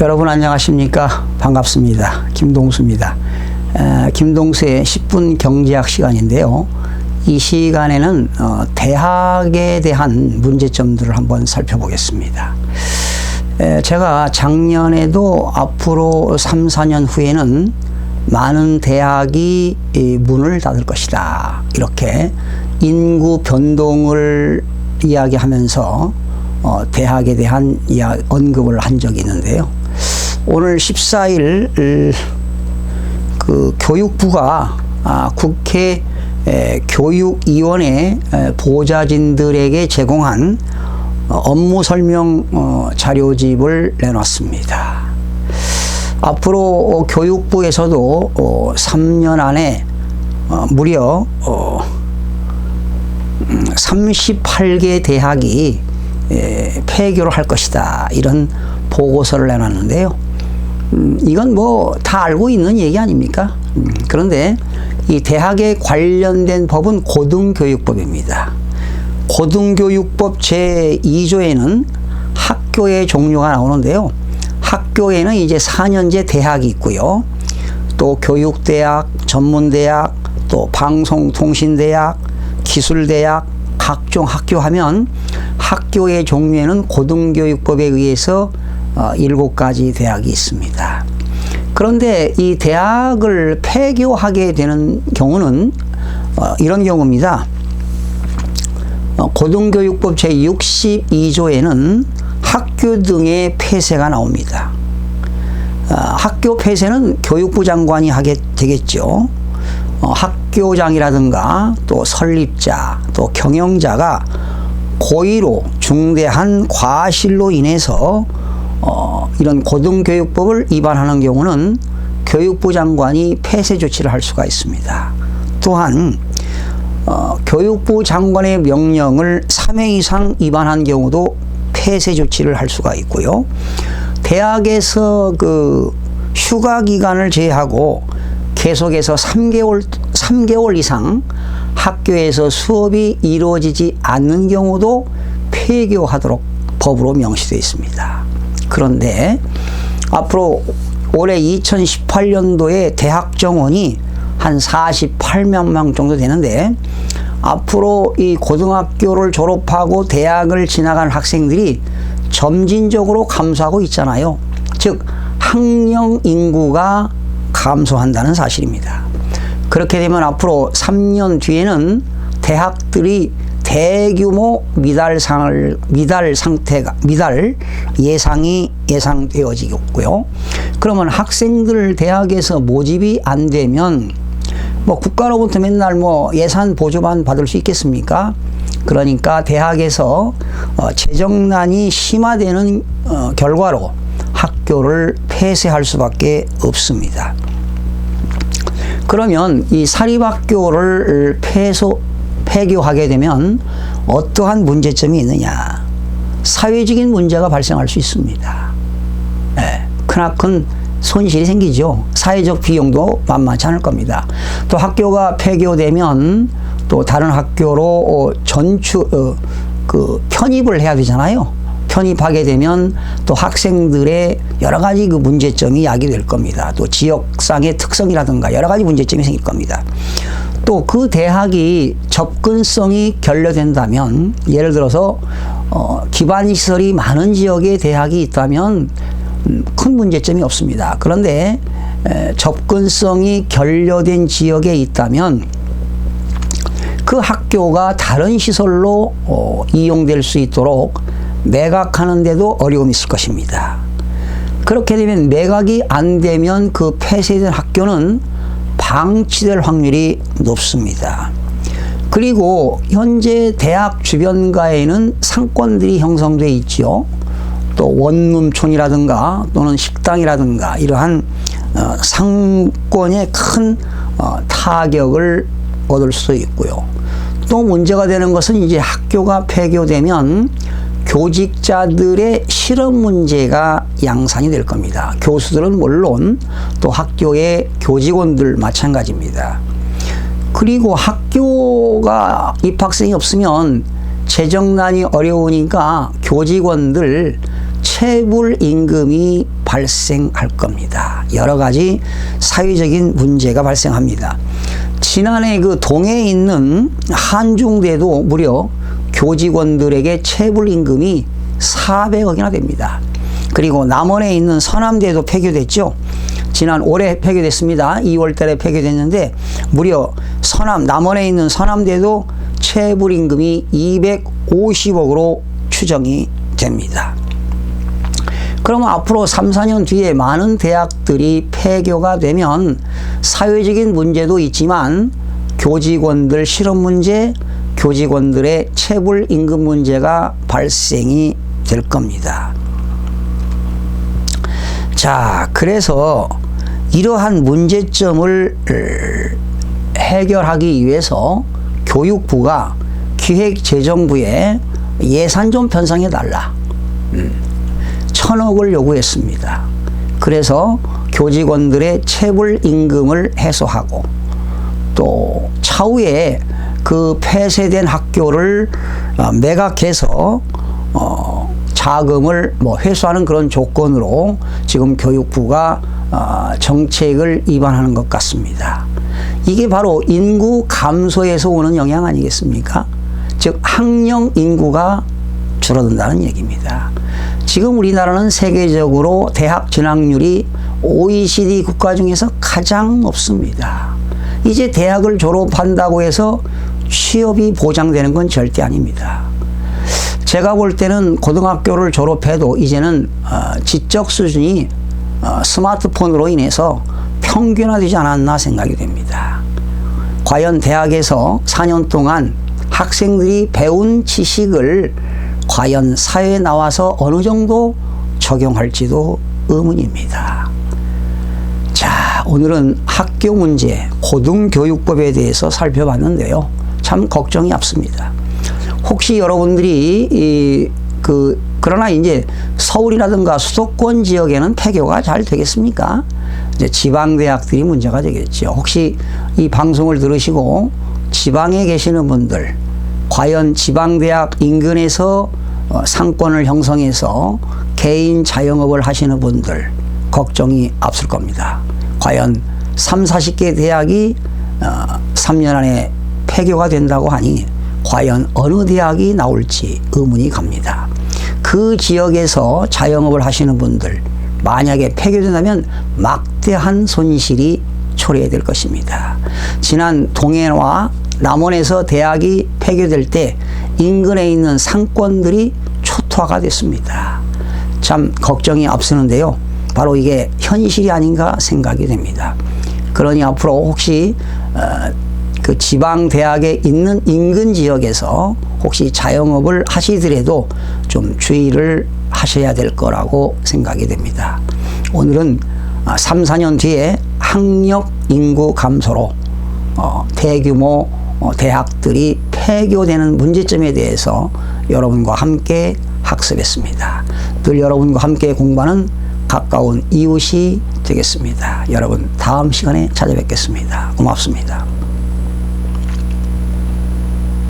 여러분 안녕하십니까? 반갑습니다. 김동수입니다. 에, 김동수의 10분 경제학 시간인데요. 이 시간에는 어, 대학에 대한 문제점들을 한번 살펴보겠습니다. 에, 제가 작년에도 앞으로 3, 4년 후에는 많은 대학이 이 문을 닫을 것이다. 이렇게 인구 변동을 이야기하면서 어, 대학에 대한 이야, 언급을 한 적이 있는데요. 오늘 14일 그 교육부가 아, 국회 에, 교육위원회 에, 보좌진들에게 제공한 어, 업무 설명 어, 자료집을 내놨습니다. 앞으로 어, 교육부에서도 어, 3년 안에 어, 무려 어, 38개 대학이 에, 폐교를 할 것이다. 이런 보고서를 내놨는데요. 음, 이건 뭐 다 알고 있는 얘기 아닙니까? 음, 그런데 이 대학에 관련된 법은 고등교육법입니다. 고등교육법 제2조에는 학교의 종류가 나오는데요. 학교에는 이제 4년제 대학이 있고요. 또 교육대학, 전문대학, 또 방송통신대학, 기술대학, 각종 학교 하면 학교의 종류에는 고등교육법에 의해서 어, 일곱 가지 대학이 있습니다. 그런데 이 대학을 폐교하게 되는 경우는 어, 이런 경우입니다. 어, 고등교육법 제62조에는 학교 등의 폐쇄가 나옵니다. 학교 폐쇄는 교육부 장관이 하게 되겠죠. 학교장이라든가 또 설립자 또 경영자가 고의로 중대한 과실로 인해서 어, 이런 고등교육법을 위반하는 경우는 교육부 장관이 폐쇄 조치를 할 수가 있습니다. 또한 어, 교육부 장관의 명령을 3회 이상 위반한 경우도 폐쇄 조치를 할 수가 있고요. 대학에서 그 휴가 기간을 제하고 계속해서 3개월 3개월 이상 학교에서 수업이 이루어지지 않는 경우도 폐교하도록 법으로 명시되어 있습니다. 그런데 앞으로 올해 2018년도에 대학 정원이 한 48만 명 정도 되는데 앞으로 이 고등학교를 졸업하고 대학을 지나간 학생들이 점진적으로 감소하고 있잖아요. 즉 학령 인구가 감소한다는 사실입니다. 그렇게 되면 앞으로 3년 뒤에는 대학들이 대규모 미달 상을 미달 상태가 미달 예상이 예상되어지겠고요. 그러면 학생들 대학에서 모집이 안 되면 뭐 국가로부터 맨날 뭐 예산 보조만 받을 수 있겠습니까? 그러니까 대학에서 어 재정난이 심화되는 어 결과로 학교를 폐쇄할 수밖에 없습니다. 그러면 이 사립학교를 폐소, 폐교하게 되면 어떠한 문제점이 있느냐. 사회적인 문제가 발생할 수 있습니다. 네, 크나큰 손실이 생기죠. 사회적 비용도 만만치 않을 겁니다. 또 학교가 폐교되면 또 다른 학교로 어, 전추, 어, 그 편입을 해야 되잖아요. 편입하게 되면 또 학생들의 여러 가지 그 문제점이 야기될 겁니다. 또 지역상의 특성이라든가 여러 가지 문제점이 생길 겁니다. 또 그 대학이 접근성이 결여된다면 예를 들어서 어, 기반 시설이 많은 지역에 대학이 있다면 음, 큰 문제점이 없습니다. 그런데 에, 접근성이 결여된 지역에 있다면 그 학교가 다른 시설로 어, 이용될 수 있도록 매각하는데도 어려움이 있을 것입니다. 그렇게 되면 매각이 안 되면 그 폐쇄된 학교는 방치될 확률이 높습니다. 그리고 현재 대학 주변가에는 상권들이 형성돼 있지요. 또 원룸촌이라든가 또는 식당이라든가 이러한 어, 상권에 큰 어, 타격을 얻을 수 있고요. 또 문제가 되는 것은 이제 학교가 폐교되면 교직자들의 실업 문제가 양산이 될 겁니다. 교수들은 물론 또 학교의 교직원들 마찬가지입니다. 그리고 학교가 입학생이 없으면 재정난이 어려우니까 교직원들 체불 임금이 발생할 겁니다. 여러 가지 사회적인 문제가 발생합니다. 지난해 그 동해에 있는 한중대도 무려 교직원들에게 체불 임금이 400억이나 됩니다. 그리고 남원에 있는 서남대도 폐교됐죠. 지난 올해 폐교됐습니다. 2월 달에 폐교됐는데 무려 서남 남원에 있는 서남대도 체불 임금이 250억으로 추정이 됩니다. 그러면 앞으로 3, 4년 뒤에 많은 대학들이 폐교가 되면 사회적인 문제도 있지만 교직원들 실업 문제, 교직원들의 체불 임금 문제가 발생이 될 겁니다. 자, 그래서 이러한 문제점을 해결하기 위해서 교육부가 기획재정부에 예산 좀 편성해 달라. 천억을 요구했습니다. 그래서 교직원들의 체불 임금을 해소하고 또 차후에 그 폐쇄된 학교를 어, 매각해서 어 자금을 뭐 회수하는 그런 조건으로 지금 교육부가 어 정책을 입안하는 것 같습니다. 이게 바로 인구 감소에서 오는 영향 아니겠습니까? 즉 학령 인구가 줄어든다는 얘기입니다. 지금 우리나라는 세계적으로 대학 진학률이 OECD 국가 중에서 가장 높습니다. 이제 대학을 졸업한다고 해서 취업이 보장되는 건 절대 아닙니다. 제가 볼 때는 고등학교를 졸업해도 이제는 어, 지적 수준이 어, 스마트폰으로 인해서 평균화되지 않았나 생각이 됩니다. 과연 대학에서 4년 동안 학생들이 배운 지식을 과연 사회에 나와서 어느 정도 적용할지도 의문입니다. 자, 오늘은 학교 문제, 고등교육법에 대해서 살펴봤는데요. 참 걱정이 앞섭니다. 혹시 여러분들이 이, 그 그러나 이제 서울이라든가 수도권 지역에는 폐교가 잘 되겠습니까? 이제 지방 대학들이 문제가 되겠죠. 혹시 이 방송을 들으시고 지방에 계시는 분들 과연 지방 대학 인근에서 어, 상권을 형성해서 개인 자영업을 하시는 분들 걱정이 앞설 겁니다. 과연 3, 40개 대학이 3년 어, 안에 폐교가 된다고 하니 과연 어느 대학이 나올지 의문이 갑니다. 그 지역에서 자영업을 하시는 분들 만약에 폐교된다면 막대한 손실이 초래될 것입니다. 지난 동해와 남원에서 대학이 폐교될 때 인근에 있는 상권들이 초토화가 됐습니다. 참 걱정이 앞서는데요. 바로 이게 현실이 아닌가 생각이 됩니다. 그러니 앞으로 혹시 어, 그 지방 대학에 있는 인근 지역에서 혹시 자영업을 하시더라도 좀 주의를 하셔야 될 거라고 생각이 됩니다. 오늘은 3, 아, 4년 뒤에 학력 인구 감소로 어, 대규모 어, 대학들이 폐교되는 문제점에 대해서 여러분과 함께 학습했습니다. 늘 여러분과 함께 공부하는 가까운 이웃이 되겠습니다. 여러분 다음 시간에 찾아뵙겠습니다. 고맙습니다.